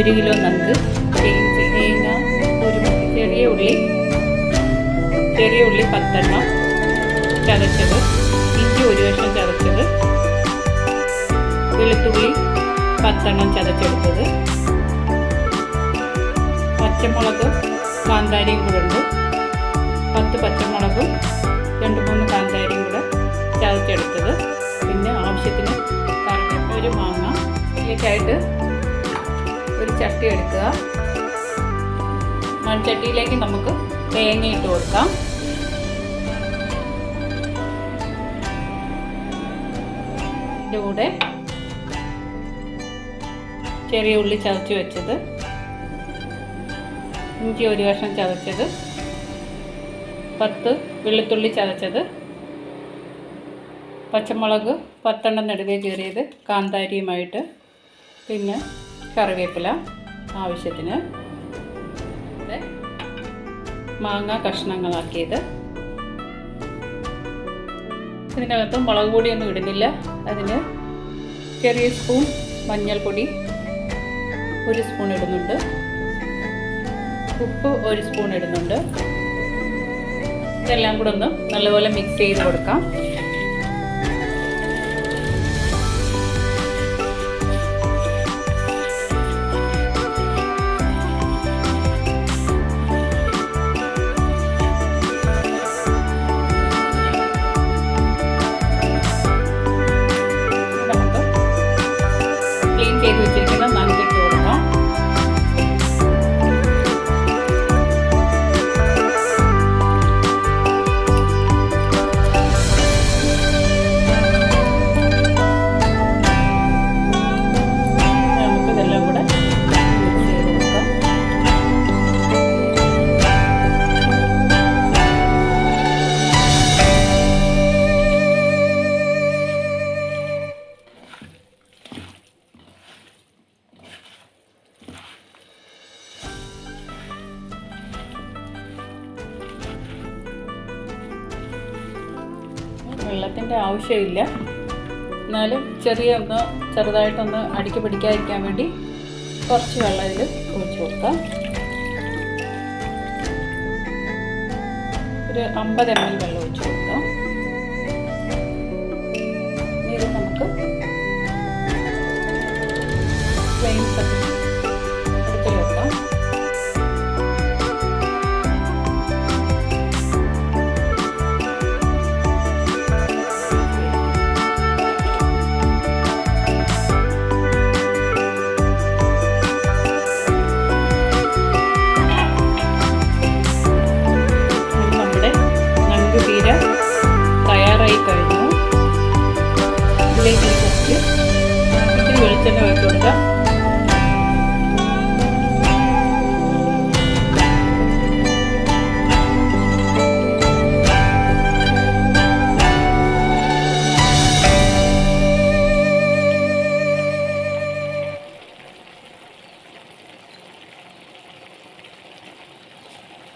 ഒരു കിലോ നമുക്ക് തേങ്ങ ഒരു ചെറിയ ഉള്ളി ചെറിയ ഉള്ളി പത്തെണ്ണം ചതച്ചത് ഇഞ്ചി ഒരു വർഷം ചതച്ചത് വെളുത്തുള്ളി പത്തെണ്ണം ചതച്ചെടുത്തത് പച്ചമുളക് കാന്താരിയും കൂടെ ഉണ്ട്. പത്ത് പച്ചമുളകും രണ്ട് മൂന്ന് കാന്താരിയും കൂടെ ചതച്ചെടുത്തത്. പിന്നെ ആവശ്യത്തിന് കറിവേപ്പില ഒരു മാങ്ങ ഇതൊക്കെ ഒരു ചട്ടി എടുക്കുക. മൺചട്ടിയിലേക്ക് നമുക്ക് തേങ്ങ ഇട്ട് കൊടുക്കാം. ഇതിന്റെ കൂടെ ചെറിയ ഉള്ളി ചതച്ച് വെച്ചത്. ഇഞ്ചി ഒരു കഷ്ണം ചതച്ചത്. പത്ത് വെളുത്തുള്ളി ചതച്ചത്. പച്ചമുളക് പത്തെണ്ണം നെടുകയും കീറിയത് കാന്താരിയുമായിട്ട്. പിന്നെ കറിവേപ്പില. ആവശ്യത്തിന് മാങ്ങ കഷ്ണങ്ങളാക്കിയത്. ഇതിനകത്തും മുളക് പൊടിയൊന്നും ഇടുന്നില്ല. അതിന് ചെറിയ സ്പൂൺ മഞ്ഞൾപ്പൊടി ഒരു സ്പൂൺ ഇടുന്നുണ്ട്. ഉപ്പ് ഒരു സ്പൂൺ ഇടുന്നുണ്ട്. ഇതെല്ലാം കൂടെ ഒന്ന് നല്ലപോലെ മിക്സ് ചെയ്ത് കൊടുക്കാം. വെള്ളത്തിന്റെ ആവശ്യമില്ല. എന്നാലും ചെറിയ ഒന്ന് ചെറുതായിട്ടൊന്ന് അടിക്ക് പിടിക്കാതിരിക്കാൻ വേണ്ടി കുറച്ച് വെള്ളം ഇതിൽ ഒഴിച്ച് കൊടുക്കാം. ഒരു അമ്പത് എം എൽ വെള്ളം ഒഴിച്ച് കൊടുക്കാം. ഇത് നമുക്ക് ഫ്ലെയിം കത്തിച്ച്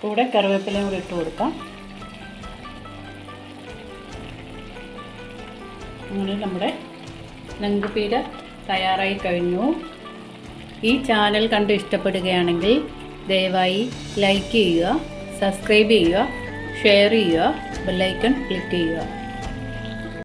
കൂടെ കറിവേപ്പിലയും കൂടി ഇട്ട് കൊടുക്കാം. അങ്ങനെ നമ്മുടെ നങ്കുപീര തയ്യാറായി കഴിഞ്ഞു. ഈ ചാനൽ കണ്ട് ഇഷ്ടപ്പെടുകയാണെങ്കിൽ ദയവായി ലൈക്ക് ചെയ്യുക സബ്സ്ക്രൈബ് ചെയ്യുക ഷെയർ ചെയ്യുക ബെല്ലൈക്കൺ ക്ലിക്ക് ചെയ്യുക.